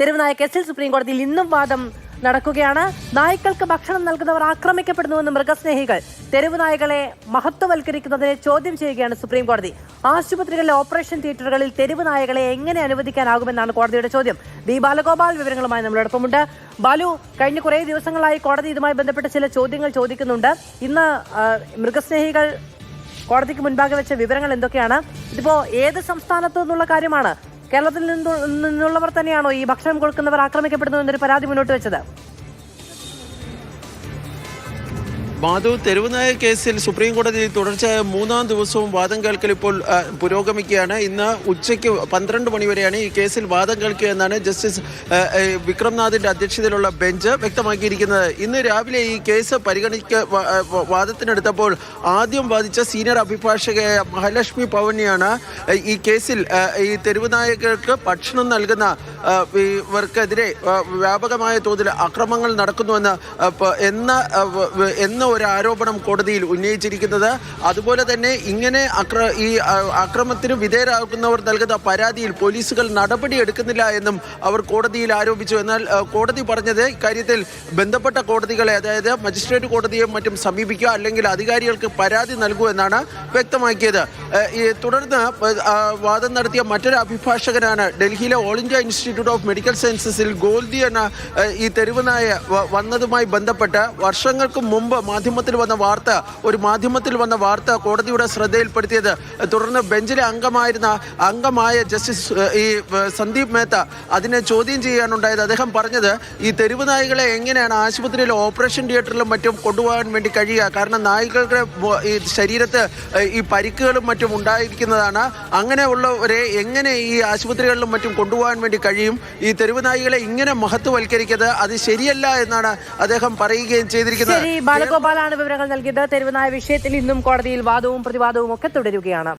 തെരുവുനായ കേസിൽ സുപ്രീം കോടതിയിൽ ഇന്നും വാദം നടക്കുകയാണ്. നായ്ക്കൾക്ക് ഭക്ഷണം നൽകുന്നവർ ആക്രമിക്കപ്പെടുന്നുവെന്ന് മൃഗസ്നേഹികൾ. തെരുവ് നായകളെ മഹത്വവൽക്കരിക്കുന്നതിനെ ചോദ്യം ചെയ്യുകയാണ് സുപ്രീം കോടതി. ആശുപത്രികളിലെ ഓപ്പറേഷൻ തിയേറ്ററുകളിൽ തെരുവ് നായകളെ എങ്ങനെ അനുവദിക്കാനാകുമെന്നാണ് കോടതിയുടെ ചോദ്യം. ബി ബാലഗോപാൽ വിവരങ്ങളുമായി നമ്മളോടൊപ്പമുണ്ട്. ബാലു കഴിഞ്ഞ കുറേ ദിവസങ്ങളായി കോടതി ഇതുമായി ബന്ധപ്പെട്ട ചില ചോദ്യങ്ങൾ ചോദിക്കുന്നുണ്ട്. ഇന്ന് മൃഗസ്നേഹികൾ കോടതിക്ക് മുൻപാകെ വെച്ച വിവരങ്ങൾ എന്തൊക്കെയാണ്? ഇതിപ്പോ ഏത് സംസ്ഥാനത്തു നിന്നുള്ള കാര്യമാണ്? കേരളത്തിൽ നിന്നുള്ളവർ തന്നെയാണോ ഈ ഭക്ഷണം കൊടുക്കുന്നവർ ആക്രമിക്കപ്പെടുന്നു എന്നൊരു പരാതി മുന്നോട്ട് വെച്ചത്? മാധു തെരുവുനായ കേസിൽ സുപ്രീം കോടതിയിൽ തുടർച്ചയായ മൂന്നാം ദിവസവും വാദം കേൾക്കൽ ഇപ്പോൾ പുരോഗമിക്കുകയാണ്. ഇന്ന് ഉച്ചയ്ക്ക് പന്ത്രണ്ട് മണിവരെയാണ് ഈ കേസിൽ വാദം കേൾക്കുക എന്നാണ് ജസ്റ്റിസ് വിക്രംനാഥിന്റെ അധ്യക്ഷതയിലുള്ള ബെഞ്ച് വ്യക്തമാക്കിയിരിക്കുന്നത്. ഇന്ന് രാവിലെ ഈ കേസ് പരിഗണിക്ക വാദത്തിനെടുത്തപ്പോൾ ആദ്യം വാദിച്ച സീനിയർ അഭിഭാഷകയായ മഹാലക്ഷ്മി പവനിയാണ് ഈ കേസിൽ ഈ തെരുവുനായകൾക്ക് ഭക്ഷണം നൽകുന്ന ഇവർക്കെതിരെ വ്യാപകമായ തോതിൽ അക്രമങ്ങൾ നടക്കുന്നുവെന്ന് എന്ന എന്ന ഒരു ആരോപണം കോടതിയിൽ ഉന്നയിച്ചിരിക്കുന്നത്. അതുപോലെ തന്നെ ഇങ്ങനെ അക്ര ഈ അക്രമത്തിന് വിധേയരാകുന്നവർ നൽകുന്ന പരാതിയിൽ പോലീസുകൾ നടപടി എടുക്കുന്നില്ല എന്നും അവർ കോടതിയിൽ ആരോപിച്ചു. എന്നാൽ കോടതി പറഞ്ഞത് ഇക്കാര്യത്തിൽ ബന്ധപ്പെട്ട കോടതികളെ അതായത് മജിസ്ട്രേറ്റ് കോടതിയെ മറ്റും സമീപിക്കുക അല്ലെങ്കിൽ അധികാരികൾക്ക് പരാതി നൽകൂ എന്നാണ് വ്യക്തമാക്കിയത്. തുടർന്ന് വാദം നടത്തിയ മറ്റൊരു അഭിഭാഷകനാണ് ഡൽഹിയിലെ all India institute of medical സയൻസസിൽ ഗോൽദി എന്ന ഈ തെരുവ് നായ വന്നതുമായി ബന്ധപ്പെട്ട് വർഷങ്ങൾക്ക് മുമ്പ് മാധ്യമത്തിൽ വന്ന വാർത്ത ഒരു മാധ്യമത്തിൽ വന്ന വാർത്ത കോടതിയുടെ ശ്രദ്ധയിൽപ്പെടുത്തിയത് തുടർന്ന് ബെഞ്ചിലെ അംഗമായിരുന്ന അംഗമായ ജസ്റ്റിസ് ഈ സന്ദീപ് മേത്ത അതിനെ ചോദ്യം ചെയ്യാനുണ്ടായത്. അദ്ദേഹം പറഞ്ഞത് ഈ തെരുവ് നായികളെ എങ്ങനെയാണ് ആശുപത്രിയിലെ ഓപ്പറേഷൻ തിയേറ്ററിലും മറ്റും കൊണ്ടുപോകാൻ വേണ്ടി കഴിയുക? കാരണം നായികളുടെ ഈ ശരീരത്ത് ഈ പരിക്കുകളും മറ്റും ഉണ്ടായിരിക്കുന്നതാണ്. അങ്ങനെയുള്ളവരെ എങ്ങനെ ഈ ആശുപത്രികളിലും മറ്റും കൊണ്ടുപോകാൻ വേണ്ടി കഴിയും ഈ തെരുവ് നായികളെ ഇങ്ങനെ മഹത്വവൽക്കരിക്കുന്നത് അത് ശരിയല്ല എന്നാണ് അദ്ദേഹം പറയുകയും ചെയ്തിരിക്കുന്നത്. ബാലഗോപാലാണ് വിവരങ്ങൾ നൽകിയത്. തെരുവ് നായ വിഷയത്തിൽ ഇന്നും കോടതിയിൽ വാദവും പ്രതിവാദവും ഒക്കെ തുടരുകയാണ്.